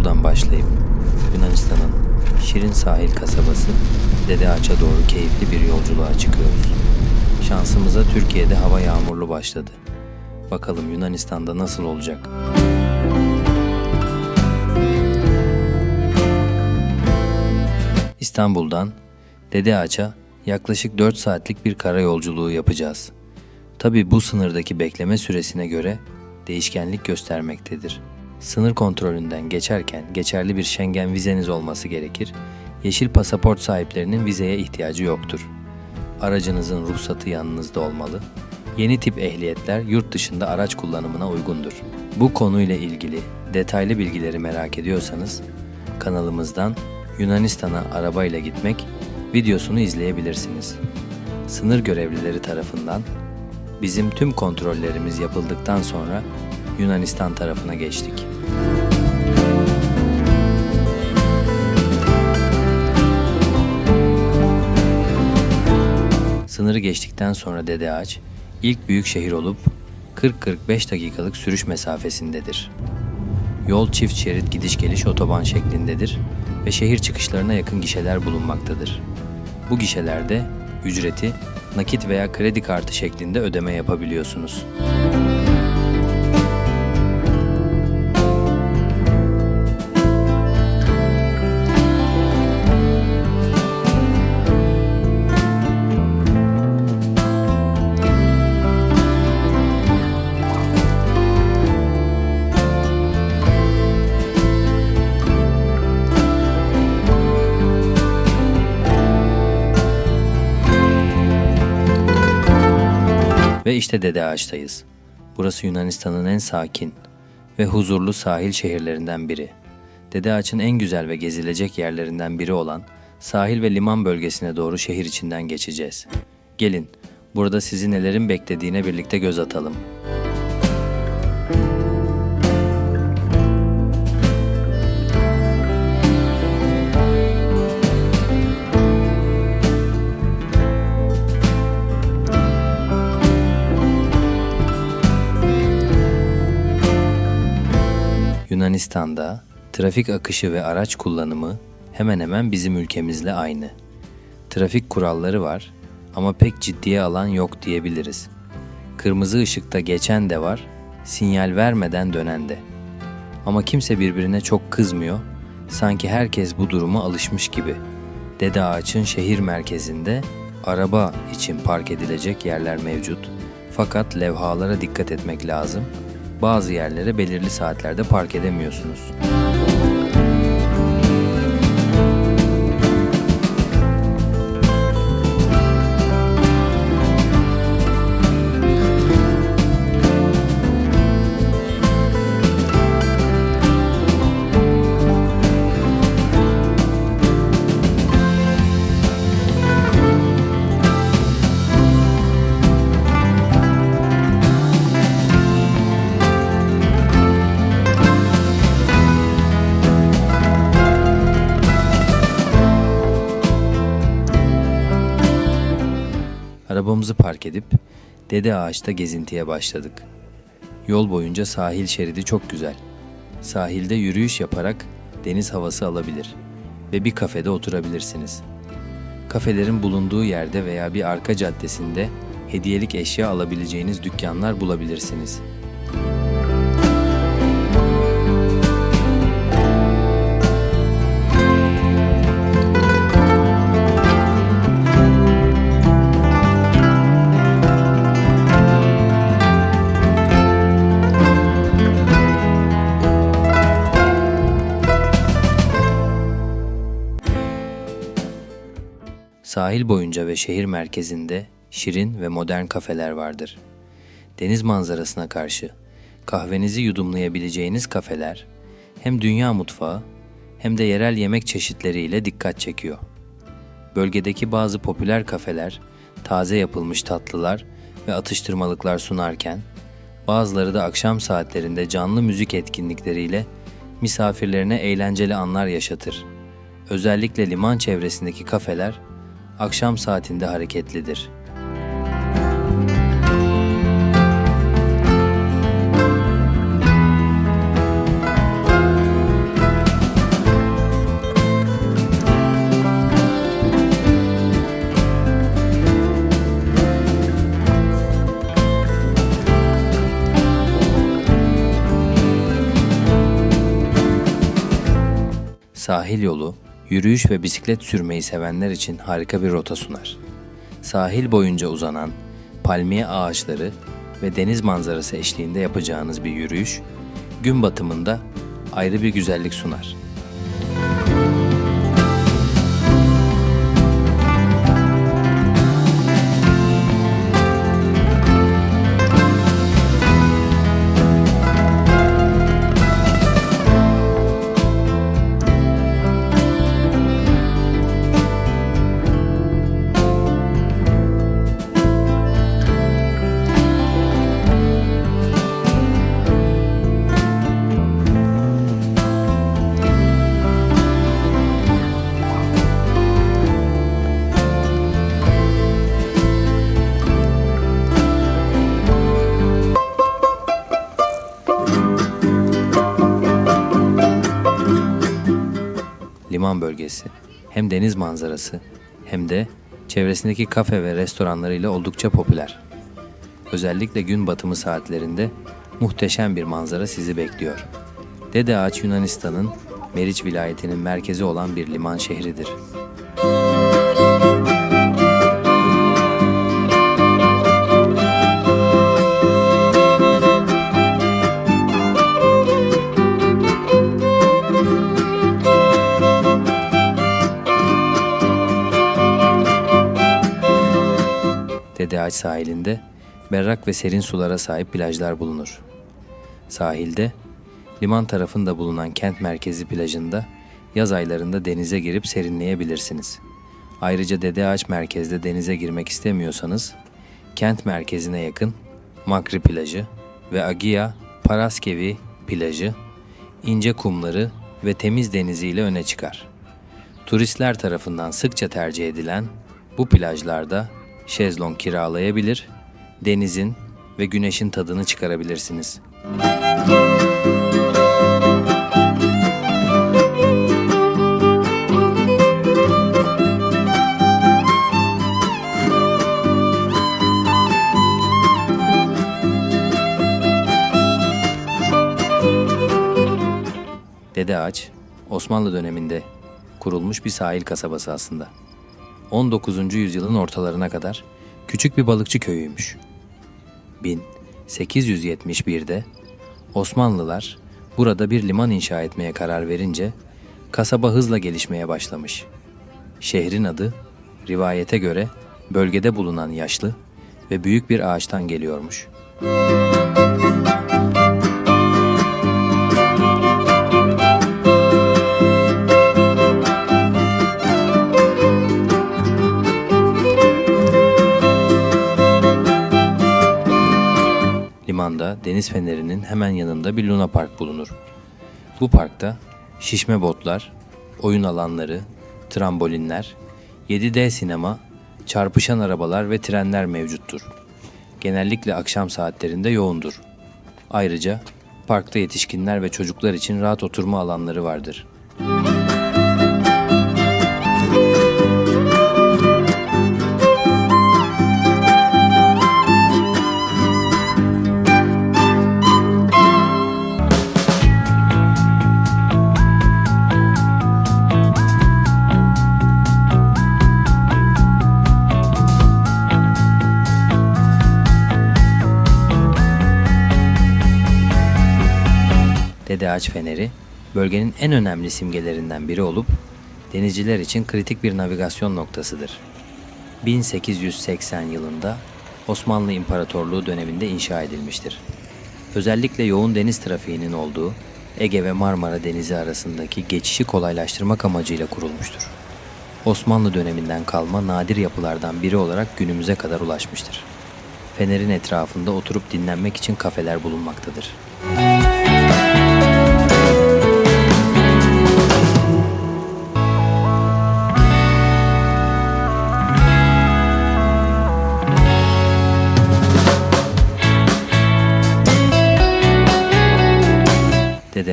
İstanbul'dan başlayıp Yunanistan'ın Şirin sahil kasabası Dede Ağaç'a doğru keyifli bir yolculuğa çıkıyoruz. Şansımıza Türkiye'de hava yağmurlu başladı. Bakalım Yunanistan'da nasıl olacak? İstanbul'dan Dede Ağaç'a yaklaşık 4 saatlik bir karayolculuğu yapacağız. Tabi bu sınırdaki bekleme süresine göre değişkenlik göstermektedir. Sınır kontrolünden geçerken geçerli bir Schengen vizeniz olması gerekir. Yeşil pasaport sahiplerinin vizeye ihtiyacı yoktur. Aracınızın ruhsatı yanınızda olmalı. Yeni tip ehliyetler yurt dışında araç kullanımına uygundur. Bu konuyla ilgili detaylı bilgileri merak ediyorsanız kanalımızdan Yunanistan'a arabayla gitmek videosunu izleyebilirsiniz. Sınır görevlileri tarafından bizim tüm kontrollerimiz yapıldıktan sonra Yunanistan tarafına geçtik. Sınırı geçtikten sonra Dede Ağaç ilk büyük şehir olup 40-45 dakikalık sürüş mesafesindedir. Yol çift şerit gidiş geliş otoban şeklindedir ve şehir çıkışlarına yakın gişeler bulunmaktadır. Bu gişelerde ücreti nakit veya kredi kartı şeklinde ödeme yapabiliyorsunuz. Ve işte Dede Ağaç'tayız. Burası Yunanistan'ın en sakin ve huzurlu sahil şehirlerinden biri. Dede Ağaç'ın en güzel ve gezilecek yerlerinden biri olan sahil ve liman bölgesine doğru şehir içinden geçeceğiz. Gelin, burada sizi nelerin beklediğine birlikte göz atalım. Yunanistan'da trafik akışı ve araç kullanımı hemen hemen bizim ülkemizle aynı. Trafik kuralları var ama pek ciddiye alan yok diyebiliriz. Kırmızı ışıkta geçen de var, sinyal vermeden dönen de. Ama kimse birbirine çok kızmıyor, sanki herkes bu duruma alışmış gibi. Dede Ağaç'ın şehir merkezinde araba için park edilecek yerler mevcut. Fakat levhalara dikkat etmek lazım. Bazı yerlere belirli saatlerde park edemiyorsunuz. Arabamızı park edip Dede Ağaç'ta gezintiye başladık. Yol boyunca sahil şeridi çok güzel. Sahilde yürüyüş yaparak deniz havası alabilir ve bir kafede oturabilirsiniz. Kafelerin bulunduğu yerde veya bir arka caddesinde hediyelik eşya alabileceğiniz dükkanlar bulabilirsiniz. Sahil boyunca ve şehir merkezinde şirin ve modern kafeler vardır. Deniz manzarasına karşı kahvenizi yudumlayabileceğiniz kafeler hem dünya mutfağı hem de yerel yemek çeşitleriyle dikkat çekiyor. Bölgedeki bazı popüler kafeler taze yapılmış tatlılar ve atıştırmalıklar sunarken bazıları da akşam saatlerinde canlı müzik etkinlikleriyle misafirlerine eğlenceli anlar yaşatır. Özellikle liman çevresindeki kafeler akşam saatinde hareketlidir. Sahil yolu yürüyüş ve bisiklet sürmeyi sevenler için harika bir rota sunar. Sahil boyunca uzanan palmiye ağaçları ve deniz manzarası eşliğinde yapacağınız bir yürüyüş, gün batımında ayrı bir güzellik sunar. Liman bölgesi hem deniz manzarası hem de çevresindeki kafe ve restoranlarıyla oldukça popüler. Özellikle gün batımı saatlerinde muhteşem bir manzara sizi bekliyor. Dede Ağaç Yunanistan'ın Meriç vilayetinin merkezi olan bir liman şehridir. Dede Ağaç sahilinde berrak ve serin sulara sahip plajlar bulunur. Sahilde, liman tarafında bulunan kent merkezi plajında yaz aylarında denize girip serinleyebilirsiniz. Ayrıca Dede Ağaç merkezde denize girmek istemiyorsanız, kent merkezine yakın Makri plajı ve Agia Paraskevi plajı, ince kumları ve temiz deniziyle öne çıkar. Turistler tarafından sıkça tercih edilen bu plajlarda şezlong kiralayabilir, denizin ve güneşin tadını çıkarabilirsiniz. Dede Ağaç, Osmanlı döneminde kurulmuş bir sahil kasabası aslında. 19. yüzyılın ortalarına kadar küçük bir balıkçı köyüymüş. 1871'de Osmanlılar burada bir liman inşa etmeye karar verince kasaba hızla gelişmeye başlamış. Şehrin adı rivayete göre bölgede bulunan yaşlı ve büyük bir ağaçtan geliyormuş. Limanda deniz fenerinin hemen yanında bir Luna Park bulunur. Bu parkta şişme botlar, oyun alanları, trambolinler, 7D sinema, çarpışan arabalar ve trenler mevcuttur. Genellikle akşam saatlerinde yoğundur. Ayrıca parkta yetişkinler ve çocuklar için rahat oturma alanları vardır. Dede Ağaç Feneri bölgenin en önemli simgelerinden biri olup denizciler için kritik bir navigasyon noktasıdır. 1880 yılında Osmanlı İmparatorluğu döneminde inşa edilmiştir. Özellikle yoğun deniz trafiğinin olduğu Ege ve Marmara Denizi arasındaki geçişi kolaylaştırmak amacıyla kurulmuştur. Osmanlı döneminden kalma nadir yapılardan biri olarak günümüze kadar ulaşmıştır. Fenerin etrafında oturup dinlenmek için kafeler bulunmaktadır. Dede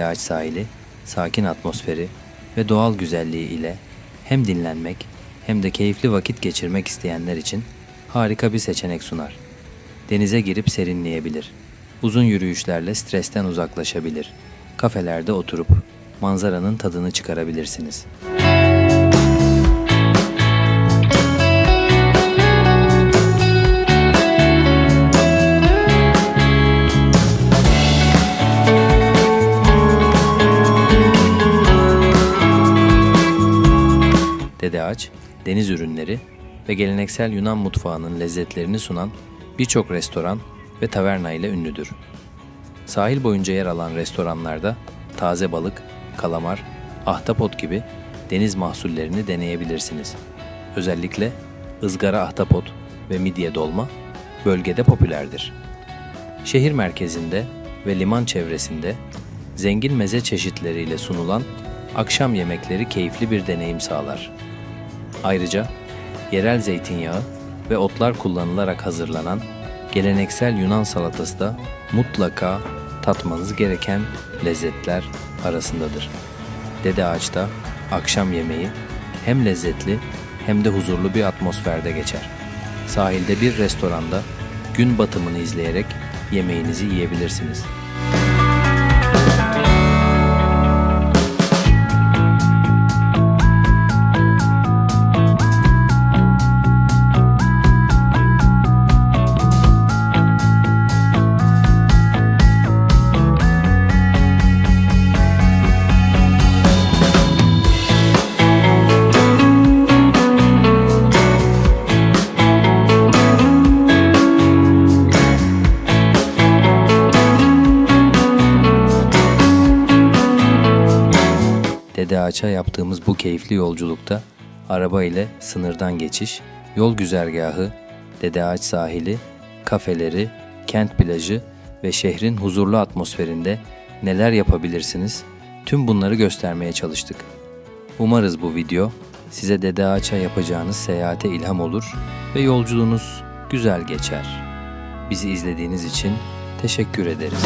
Ağaç sahili, sakin atmosferi ve doğal güzelliği ile hem dinlenmek hem de keyifli vakit geçirmek isteyenler için harika bir seçenek sunar. Denize girip serinleyebilir. Uzun yürüyüşlerle stresten uzaklaşabilir. Kafelerde oturup manzaranın tadını çıkarabilirsiniz. Dede Ağaç, deniz ürünleri ve geleneksel Yunan mutfağının lezzetlerini sunan birçok restoran ve taverna ile ünlüdür. Sahil boyunca yer alan restoranlarda taze balık, kalamar, ahtapot gibi deniz mahsullerini deneyebilirsiniz. Özellikle ızgara ahtapot ve midye dolma bölgede popülerdir. Şehir merkezinde ve liman çevresinde zengin meze çeşitleriyle sunulan akşam yemekleri keyifli bir deneyim sağlar. Ayrıca yerel zeytinyağı ve otlar kullanılarak hazırlanan geleneksel Yunan salatası da mutlaka tatmanız gereken lezzetler arasındadır. Dede Ağaç'ta akşam yemeği hem lezzetli hem de huzurlu bir atmosferde geçer. Sahilde bir restoranda gün batımını izleyerek yemeğinizi yiyebilirsiniz. Ağaç'a yaptığımız bu keyifli yolculukta araba ile sınırdan geçiş, yol güzergahı, Dede Ağaç sahili, kafeleri, kent plajı ve şehrin huzurlu atmosferinde neler yapabilirsiniz? Tüm bunları göstermeye çalıştık. Umarız bu video size Dede Ağaç'a yapacağınız seyahate ilham olur ve yolculuğunuz güzel geçer. Bizi izlediğiniz için teşekkür ederiz.